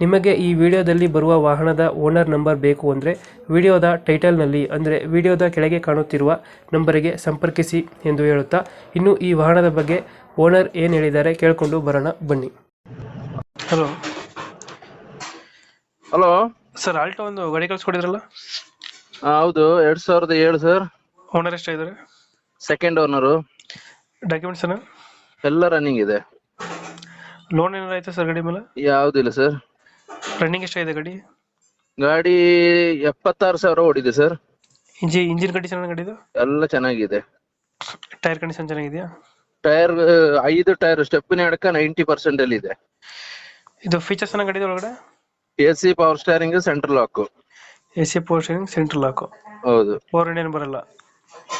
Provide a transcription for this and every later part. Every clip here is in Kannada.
ನಿಮಗೆ ಈ ವಿಡಿಯೋದಲ್ಲಿ ಬರುವ ವಾಹನದ ಓನರ್ ನಂಬರ್ ಬೇಕು ಅಂದರೆ ವಿಡಿಯೋದ ಟೈಟಲ್ನಲ್ಲಿ ಅಂದರೆ ವಿಡಿಯೋದ ಕೆಳಗೆ ಕಾಣುತ್ತಿರುವ ನಂಬರಿಗೆ ಸಂಪರ್ಕಿಸಿ ಎಂದು ಹೇಳುತ್ತಾ ಇನ್ನು ಈ ವಾಹನದ ಬಗ್ಗೆ ಓನರ್ ಏನು ಹೇಳಿದ್ದಾರೆ ಕೇಳಿಕೊಂಡು ಬರೋಣ ಬನ್ನಿ. ಹಲೋ. ಹಲೋ. ಸರ್ ಆಲ್ಟೋ ಒಂದು ಗಾಡಿ ಕಳ್ಸ್ಕೊಡಿದ್ರಲ್ಲ? ಹೌದು ಎರಡ್ ಸಾವಿರದ ಏಳು ಸರ್. ಓನರ್ ಎಷ್ಟಾಗಿದ್ದಾರೆ? ಸೆಕೆಂಡ್ ಓನರು ಡಾಕ್ಯುಮೆಂಟ್ಸ್ ಎಲ್ಲ ರನ್ನಿಂಗ್ ಇದೆ. ಲೋನ್ ಏನಾರ ಆಯ್ತಾ ಸರ್ ಗಾಡಿ ಮೇಲೆ? ಯಾವುದಿಲ್ಲ ಸರ್. ರನ್ನಿಂಗ್ ಇದೆ ಗಾಡಿ? ಗಾಡಿ ಎಪ್ಪತ್ತಾರು ಸಾವಿರ ಓಡಿದೆ ಸರ್. ಇಂಜಿ ಇಂಜಿನ್ ಕಂಡೀಷನ್ ಗಾಡಿದು? ಎಲ್ಲ ಚೆನ್ನಾಗಿದೆ. ಟೈರ್ ಕಂಡೀಷನ್ ಚೆನ್ನಾಗಿದೆಯಾ? ಟೈರ್ ಐದು ಟೈರ್ ಸ್ಟೆಪ್ಪಿನ ಅಡಕ ನೈಂಟಿ ಪರ್ಸೆಂಟ್ ಅಲ್ಲಿ ಇದೆ. ಇದು ಫೀಚರ್ಸ್ ಅನ್ನ ಗಾಡಿದ ಒಳಗಡೆ? AC C power steering central lock AC power steering central lock ಹೌದು. ಪವರ್ ವಿಂಡೋ ಏನು ಬರಲ್ಲ?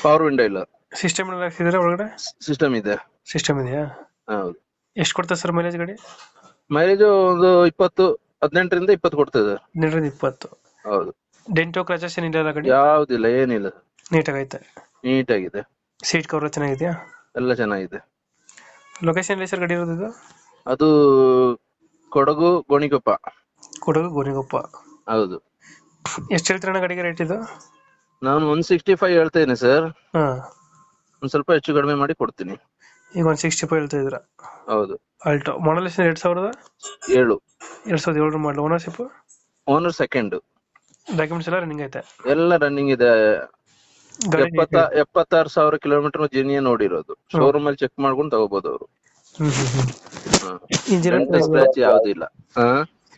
ಪವರ್ ವಿಂಡೋ ಇಲ್ಲ. ಸಿಸ್ಟಮ್ ಎಲ್ಲ ಹಾಕ್ಸಿದ್ರೆ ಒಳಗಡೆ? ಸಿಸ್ಟಮ್ ಇದೆ. ಸಿಸ್ಟಮ್ ಇದೆಯಾ? ಹೌದು. ಎಷ್ಟು ಕೊಡ್ತಾರೆ ಸರ್ ಮೈಲೇಜ್ ಗಾಡಿ? ಮೈಲೇಜ್ ಒಂದು ಇಪ್ಪತ್ತು. ಹದಿನೆಂಟರಿಂದ ಇಪ್ಪತ್ತು ಕೊಡ್ತದೆ ಹದಿನೆಂಟರಿಂದ ಇಪ್ಪತ್ತು. ಹೌದು. ಡೆಂಟೋ ಕ್ರಾಚಸ್ ಏನಿಲ್ಲ ಗಾಡಿ ಯಾವುದಿಲ್ಲ ಏನಿಲ್ಲ. ನೀಟಾಗೈತೆ. ನೀಟಾಗಿದೆ. ಸೀಟ್ ಕವರ್ ಚೆನ್ನಾಗಿದೆಯಾ? ಎಲ್ಲ ಚೆನ್ನಾಗಿದೆ. ಲೊಕೇಶನ್ ಎಲ್ಲಿ ಸರ್ ಗಾಡಿ ಇರೋದು ಇದು? ಅದು ಕೊಡಗು ಗೋಣಿಕೊಪ್ಪ. ಕೊಡಗು ಗೋಣಿಗೊಪ್ಪ ಹೌದು. ಎಷ್ಟು ಹೇಳ್ತೀರಣ್ಣ ಗಾಡಿಗೆ ರೇಟ್ ಇದು? ನಾನು ಒನ್ ಸಿಕ್ಸ್ಟಿ ಫೈವ್ ಹೇಳ್ತೇನೆ ಸರ್ ಹಾ. ಒಂದ್ ಸ್ವಲ್ಪ ಹೆಚ್ಚು ಕಡಿಮೆ ಮಾಡಿ ಕೊಡ್ತೀನಿ. ಈಗ ಒಂದು ಸಿಕ್ಸ್ಟಿ ಫೈವ್ ಹೇಳ್ತಾ ಇದ್ದೀರಾ? ಹೌದು. ಆಲ್ಟೋ ಮಾಡಲ್ ಎಷ್ಟು ಎರಡು ಸಾವಿರದ? ಏಳು. ಎರಡು ಸಾವಿರದ ಏಳರ model ownership owner second documents ಎಲ್ಲ ರನ್ನಿಂಗ್ ಐತೆ. ಎಲ್ಲ ರನ್ನಿಂಗ್ ಇದೆ. ಎಪ್ಪತ್ತ ಎಪ್ಪತ್ತಾರು ಸಾವಿರ ಕಿಲೋಮೀಟರ್ ಜಿನಿಯ ನೋಡಿರೋದು. ಶೋರೂಮ್ ಅಲ್ಲಿ ಚೆಕ್ ಮಾಡ್ಕೊಂಡು ತಗೋಬಹುದು ಅವರು. ಇಂಜಿನ್ ಸ್ಕ್ರಾಚ್ ಯಾವ್ದು ಇಲ್ಲ. ಹಾ?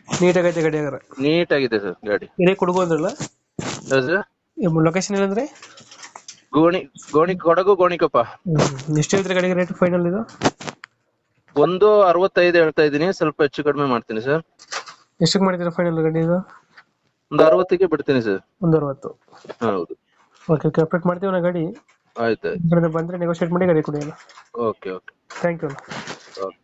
ನೀಟಾಗೈತೆ ಗಾಡಿ ಅಂದ್ರೆ ನೀಟ್ ಆಗಿದೆ ಸರ್ ಗಾಡಿ. ಏನೇ ಕೊಡಗು ಅಂದ್ರಲ್ಲ? ಈ ಲೊಕೇಶನ್ ಏನಂದ್ರೆ? ಗೋಣಿ ಗೋಣಿ ಕೊಡಗು ಗೋಣಿಕೊಪ್ಪ. ಎಷ್ಟು ಹೇಳ್ತೀರಿ ಗಾಡಿ ರೇಟ್ ಫೈನಲ್ ಇದು? ಒಂದು ಅರವತ್ತೈದು ಹೇಳ್ತಾ ಇದ್ದೀನಿ ಸ್ವಲ್ಪ ಹೆಚ್ಚು ಕಡಿಮೆ ಮಾಡ್ತೀನಿ ಸರ್. ಎಷ್ಟಕ್ಕೆ ಮಾಡಿದ್ದೀರಾ ಫೈನಲ್ ಗಾಡಿ ಇದು? ಒಂದು ಅರವತ್ತಿಗೆ ಬಿಡ್ತೀನಿ ಸರ್. ಒಂದು ಅರವತ್ತು. ಹೌದು. ಓಕೆ ಓಕೆ ಅಪ್ಡೇಟ್ ಮಾಡ್ತೀವಿ ನಾ ಗಾಡಿ. ಆಯ್ತು ಬಂದ್ರೆ ಬಂದರೆ ನೆಗೋಷಿಯೇಟ್ ಮಾಡಿ ಗಾಡಿ ಕೊಡಿ okay okay thank you okay